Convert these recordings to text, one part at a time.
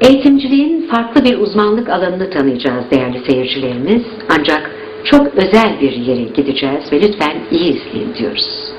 Eğitimciliğin farklı bir uzmanlık alanını tanıyacağız değerli seyircilerimiz. Ancak çok özel bir yere gideceğiz ve lütfen iyi izleyin diyoruz.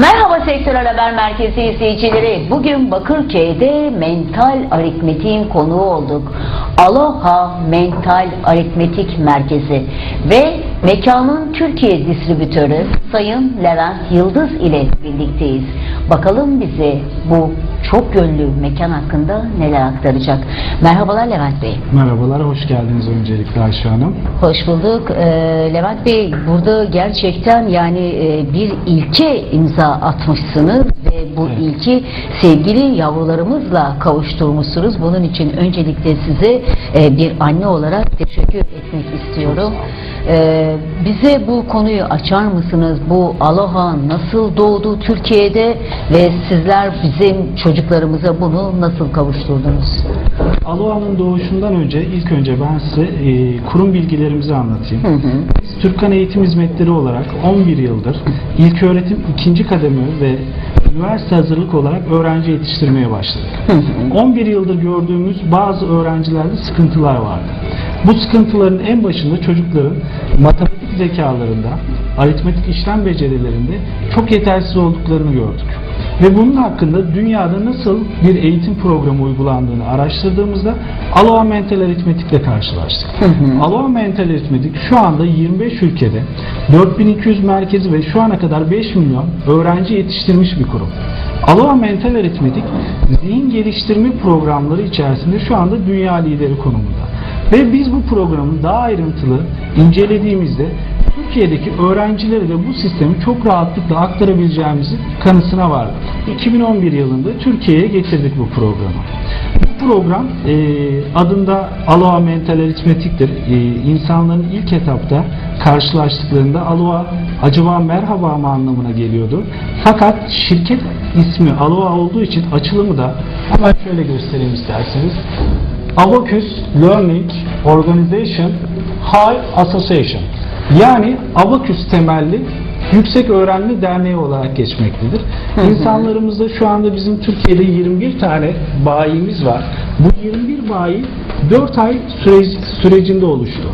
Merhaba Sektörel Haber Merkezi izleyicileri. Bugün Bakırköy'de mental aritmetiğin konuğu olduk. Aloha Mental Aritmetik Merkezi ve mekanın Türkiye distribütörü Sayın Levent Yıldız ile birlikteyiz. Bakalım bize bu çok yönlü mekan hakkında neler aktaracak. Merhabalar Levent Bey. Merhabalar, hoş geldiniz öncelikle Ayşe Hanım. Hoş bulduk. Ee, Levent Bey burada gerçekten yani e, bir ilke imza atmışsınız ve bu Evet. ilki sevgili yavrularımızla kavuşturmuşsunuz. Bunun için öncelikle size e, bir anne olarak teşekkür etmek istiyorum. Ee, bize bu konuyu açar mısınız? Bu Aloha nasıl doğdu Türkiye'de ve sizler bizim çocuklarımıza bunu nasıl kavuşturdunuz? Alohan'ın doğuşundan önce, ilk önce ben size e, kurum bilgilerimizi anlatayım. Hı hı. Biz Türkan Eğitim Hizmetleri olarak 11 yıldır ilk öğretim ikinci kademe ve üniversite hazırlık olarak öğrenci yetiştirmeye başladık. 11 yıldır gördüğümüz bazı öğrencilerde sıkıntılar vardı. Bu sıkıntıların en başında çocukların matematik zekalarında, aritmetik işlem becerilerinde çok yetersiz olduklarını gördük. Ve bunun hakkında dünyada nasıl bir eğitim programı uygulandığını araştırdığımızda Aloha Mental Aritmetik'le karşılaştık. Aloha Mental Aritmetik şu anda 25 ülkede 4200 merkezi ve şu ana kadar 5 milyon öğrenci yetiştirmiş bir kurum. Aloha Mental Aritmetik zihin geliştirme programları içerisinde şu anda dünya lideri konumunda. Ve biz bu programı daha ayrıntılı incelediğimizde Türkiye'deki öğrencilere de bu sistemi çok rahatlıkla aktarabileceğimizin kanısına vardık. 2011 yılında Türkiye'ye getirdik bu programı. Bu program e, adında Aloha Mental Aritmetik'tir. E, insanların ilk etapta karşılaştıklarında Aloha acaba merhaba mı anlamına geliyordu. Fakat şirket ismi Aloha olduğu için açılımı da hemen şöyle göstereyim isterseniz. Abacus Learning Organization High Association yani Abacus temelli Yüksek Öğrenme Derneği olarak geçmektedir. İnsanlarımızda şu anda bizim Türkiye'de 21 tane bayimiz var. Bu 21 bayi 4 ay süre- sürecinde oluştu.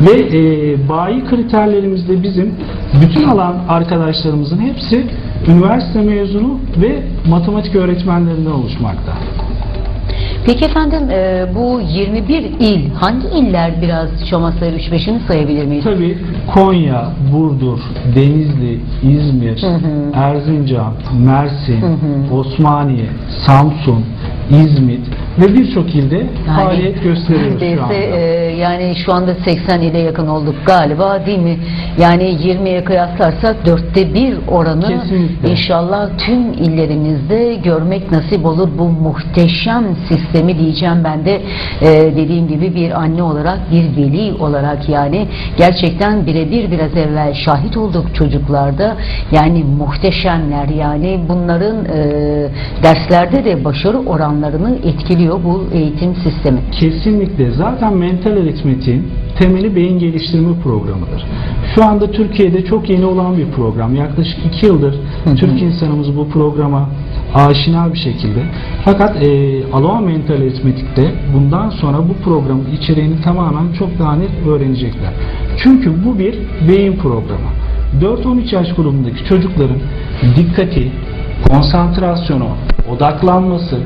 Ve e, bayi kriterlerimizde bizim bütün alan arkadaşlarımızın hepsi üniversite mezunu ve matematik öğretmenlerinden oluşmakta. Peki efendim e, bu 21 il hangi iller biraz Çomasları 3-5'ini sayabilir miyiz? Tabii Konya, Burdur, Denizli, İzmir, Hı hı. Erzincan, Mersin, Hı hı. Osmaniye, Samsun, İzmit ve birçok ilde faaliyet gösteriyoruz şu anda. e, yani şu anda 80 ile yakın olduk galiba değil mi? Yani 20'ye kıyaslarsak dörtte bir oranı Kesinlikle. inşallah tüm illerimizde görmek nasip olur. Bu muhteşem sistemi diyeceğim ben de e, dediğim gibi bir anne olarak bir veli olarak yani gerçekten birebir biraz evvel şahit olduk çocuklarda yani muhteşemler yani bunların e, derslerde de başarı oranlarını etkiliyor bu eğitim sistemi. Kesinlikle. Zaten mental aritmetiğin temeli beyin geliştirme programıdır. Şu anda Türkiye'de çok yeni olan bir program. Yaklaşık iki yıldır Türk insanımız bu programa aşina bir şekilde. Fakat e, Aloha Mental Aritmetik'te bundan sonra bu programın içeriğini tamamen çok daha net öğrenecekler. Çünkü bu bir beyin programı. 4-13 yaş grubundaki çocukların dikkati, konsantrasyonu, odaklanması,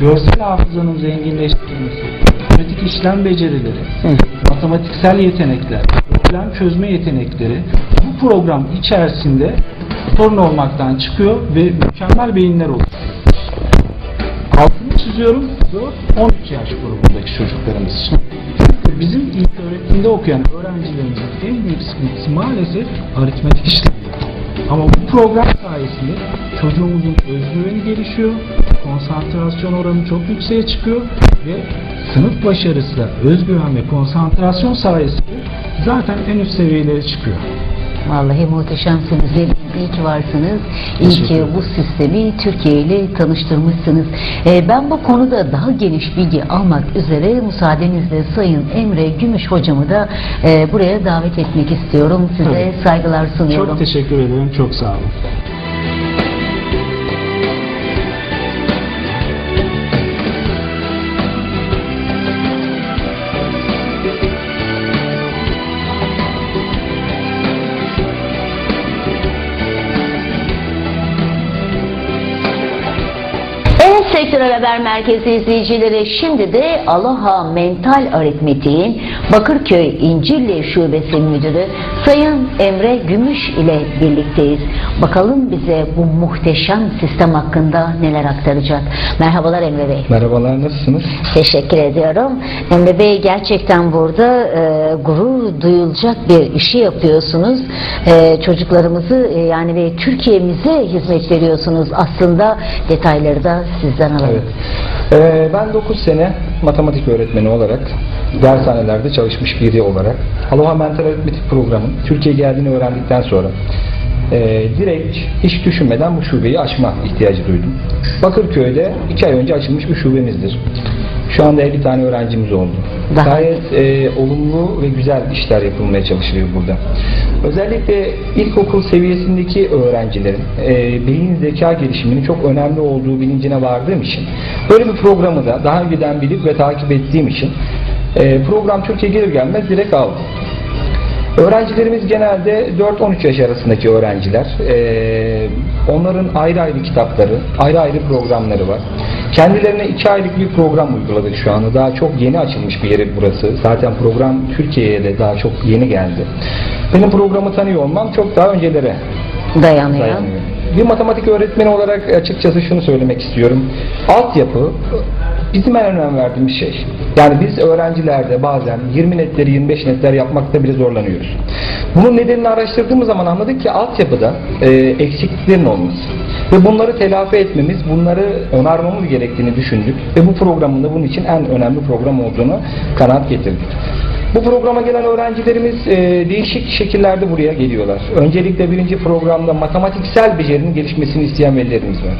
görsel hafızanın zenginleştirilmesi, pratik işlem becerileri, matematiksel yetenekler, problem çözme yetenekleri bu program içerisinde sorun olmaktan çıkıyor ve mükemmel beyinler oluşuyor. Altını çiziyorum 4-13 yaş grubundaki çocuklarımız için. Bizim ilk öğretimde okuyan öğrencilerimizin en büyük sıkıntısı maalesef aritmetik işlem. Ama bu program sayesinde çocuğumuzun özgüveni gelişiyor, konsantrasyon oranı çok yükseğe çıkıyor ve sınıf başarısı da özgüven ve konsantrasyon sayesinde zaten en üst seviyelere çıkıyor. Vallahi muhteşemsiniz. İyi ki varsınız. İyi ki bu sistemi Türkiye ile tanıştırmışsınız. Ee, ben bu konuda daha geniş bilgi almak üzere müsaadenizle Sayın Emre Gümüş hocamı da e, buraya davet etmek istiyorum. Size Tabii. saygılar sunuyorum. Çok teşekkür ederim, çok sağ olun. Sektörel Haber Merkezi izleyicileri şimdi de Aloha Mental Aritmetik'in Bakırköy İncirli Şubesi Müdürü Sayın Emre Gümüş ile birlikteyiz. Bakalım bize bu muhteşem sistem hakkında neler aktaracak. Merhabalar Emre Bey. Merhabalar, nasılsınız? Teşekkür ediyorum. Emre Bey gerçekten burada e, gurur duyulacak bir işi yapıyorsunuz. E, çocuklarımızı e, yani ve Türkiye'mize hizmet veriyorsunuz. Aslında detayları da sizden Evet. Ee, ben 9 sene matematik öğretmeni olarak dershanelerde çalışmış biri olarak Aloha Mental Aritmetik programın Türkiye'ye geldiğini öğrendikten sonra e, direkt hiç düşünmeden bu şubeyi açma ihtiyacı duydum. Bakırköy'de 2 ay önce açılmış bir şubemizdir. Şu anda 50 tane öğrencimiz oldu. Daha- Gayet e, olumlu ve güzel işler yapılmaya çalışılıyor burada. Özellikle ilkokul seviyesindeki öğrencilerin e, beyin zeka gelişiminin çok önemli olduğu bilincine vardığım için böyle bir programı da daha önceden bilip ve takip ettiğim için e, program Türkiye gelir gelmez direkt aldım. Öğrencilerimiz genelde 4-13 yaş arasındaki öğrenciler. Ee, onların ayrı ayrı kitapları, ayrı ayrı programları var. Kendilerine 2 aylık bir program uyguladık şu anda. Daha çok yeni açılmış bir yeri burası. Zaten program Türkiye'ye de daha çok yeni geldi. Benim programı tanıyor olmam çok daha öncelere Dayanıyor. dayanıyor. Bir matematik öğretmeni olarak açıkçası şunu söylemek istiyorum. Altyapı bizim en önem verdiğimiz şey. Yani biz öğrencilerde bazen 20 netleri 25 netler yapmakta bile zorlanıyoruz. Bunun nedenini araştırdığımız zaman anladık ki altyapıda e, eksikliklerin olması. Ve bunları telafi etmemiz, bunları onarmamız gerektiğini düşündük. Ve bu programın da bunun için en önemli program olduğunu kanaat getirdik. Bu programa gelen öğrencilerimiz e, değişik şekillerde buraya geliyorlar. Öncelikle birinci programda matematiksel becerinin gelişmesini isteyen velilerimiz var.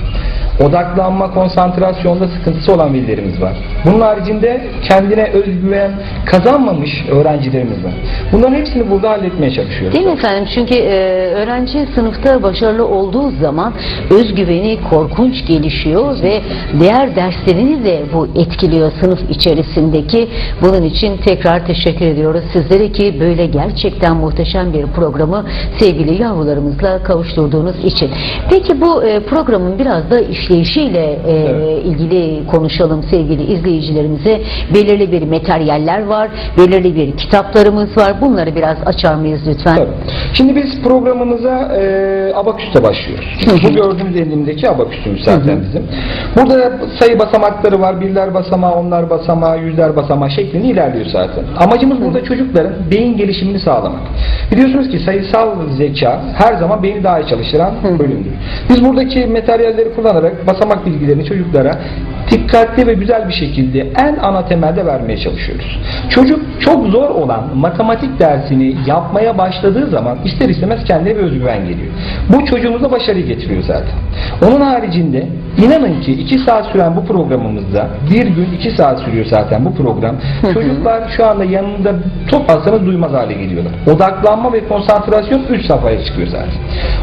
Odaklanma, konsantrasyonda sıkıntısı olan velilerimiz var. Bunun haricinde kendine özgüven kazanmamış öğrencilerimiz var. Bunların hepsini burada halletmeye çalışıyoruz. Değil mi efendim? Çünkü e, öğrenci sınıfta başarılı olduğu zaman özgüveni korkunç gelişiyor ve diğer derslerini de bu etkiliyor sınıf içerisindeki. Bunun için tekrar teşekkür ediyoruz sizlere ki böyle gerçekten muhteşem bir programı sevgili yavrularımızla kavuşturduğunuz için. Peki bu e, programın biraz da işleyişiyle e, Evet. ilgili konuşalım sevgili izleyicilerimize. Belirli bir materyaller var, belirli bir kitaplarımız var. Bunları biraz açar mıyız lütfen? Tabii. Şimdi biz programımıza e, abaküste başlıyoruz. Bu gördüğünüz elimdeki abaküsümüz zaten bizim. Burada sayı basamakları var. Birler basamağı, onlar basamağı, yüzler basamağı şeklinde ilerliyor zaten. Amacımız burada çocukların beyin gelişimini sağlamak. Biliyorsunuz ki sayısal zeka her zaman beyni daha iyi çalıştıran bölümdür. Biz buradaki materyalleri kullanarak basamak bilgilerini çocuklara dikkatli ve güzel bir şekilde en ana temelde vermeye çalışıyoruz. Çocuk çok zor olan matematik dersini yapmaya başladığı zaman ister istemez kendine bir özgüven geliyor. Bu çocuğumuza başarıyı getiriyor zaten. Onun haricinde inanın ki 2 saat süren bu programımızda bir gün 2 saat sürüyor zaten bu program. Çocuklar şu anda yanında top alsanız duymaz hale geliyorlar. Odaklanma ve konsantrasyon 3 safhaya çıkıyor zaten.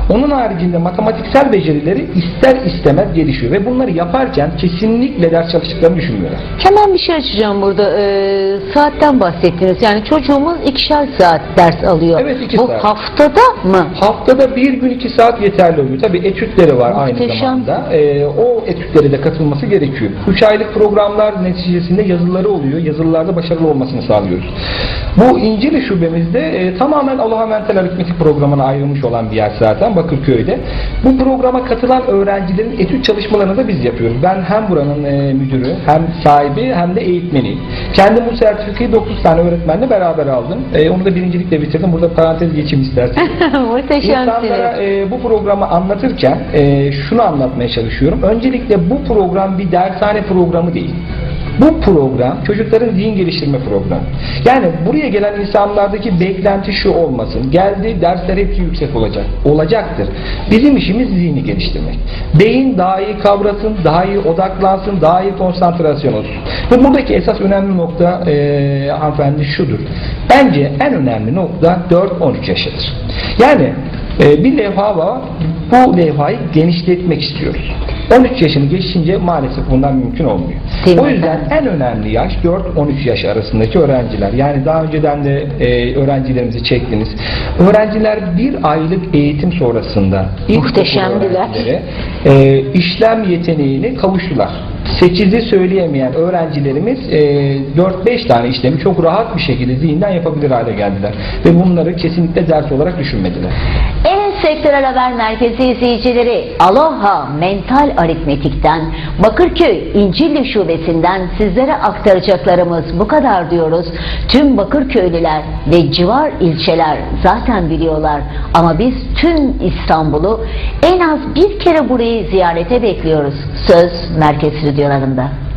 Onun haricinde matematiksel becerileri ister istemez gelişiyor ve bunları yaparken kesinlikle ders çalıştıklarını düşünmüyorlar. Hemen bir şey açacağım burada. Ee, saatten bahsettiniz. Yani çocuğumuz ikişer saat ders alıyor. Evet, iki Bu saat. haftada mı? Haftada bir gün iki saat yeterli oluyor. Tabii etütleri var aynı Muhteşem. zamanda. Ee, o etütlere de katılması gerekiyor. 3 aylık programlar neticesinde yazıları oluyor. Yazılılarda başarılı olmasını sağlıyoruz. Bu İncili şubemizde e, tamamen Aloha Mental Aritmetik programına ayrılmış olan bir yer zaten Bakırköy'de. Bu programa katılan öğrencilerin etüt çalışmalarını da biz yapıyoruz. Ben hem buranın e, müdürü, hem sahibi hem de eğitmeniyim. Kendim bu sertifikayı 9 tane öğretmenle beraber aldım. E, onu da birincilikle bitirdim. Burada parantez geçeyim. Muhteşemsiniz. İnsanlara e, bu programı anlatırken e, şunu anlatmaya çalışıyorum. Öncelikle bu program bir dershane programı değil. Bu program çocukların zihin geliştirme programı. Yani buraya gelen insanlardaki beklenti şu olmasın. Geldi dersler hepsi yüksek olacak. Olacaktır. Bizim işimiz zihni geliştirmek. Beyin daha iyi kavrasın, daha iyi odaklansın, daha iyi konsantrasyon olsun. Ve buradaki esas önemli nokta e, hanımefendi şudur. Bence en önemli nokta 4-13 yaşıdır. Yani e, bir levha var. Bu levhayı genişletmek istiyoruz. 13 yaşını geçince maalesef bunlar mümkün olmuyor. Değil mi o yüzden efendim? en önemli yaş 4-13 yaş arasındaki öğrenciler. Yani daha önceden de e, öğrencilerimizi çektiniz. Öğrenciler bir aylık eğitim sonrasında Muhteşemdiler. e, işlem yeteneğini kavuştular. 8'i söyleyemeyen öğrencilerimiz e, 4-5 tane işlemi çok rahat bir şekilde zihinden yapabilir hale geldiler. Ve bunları kesinlikle ders olarak düşünmediler. Evet Sektörel Haber Merkezi izleyicileri Aloha Mental Aritmetik'ten Bakırköy İncilli Şubesi'nden sizlere aktaracaklarımız bu kadar diyoruz. Tüm Bakırköylüler ve civar ilçeler zaten biliyorlar ama biz tüm İstanbul'u en az bir kere burayı ziyarete bekliyoruz. Söz Merkez Stüdyolarında.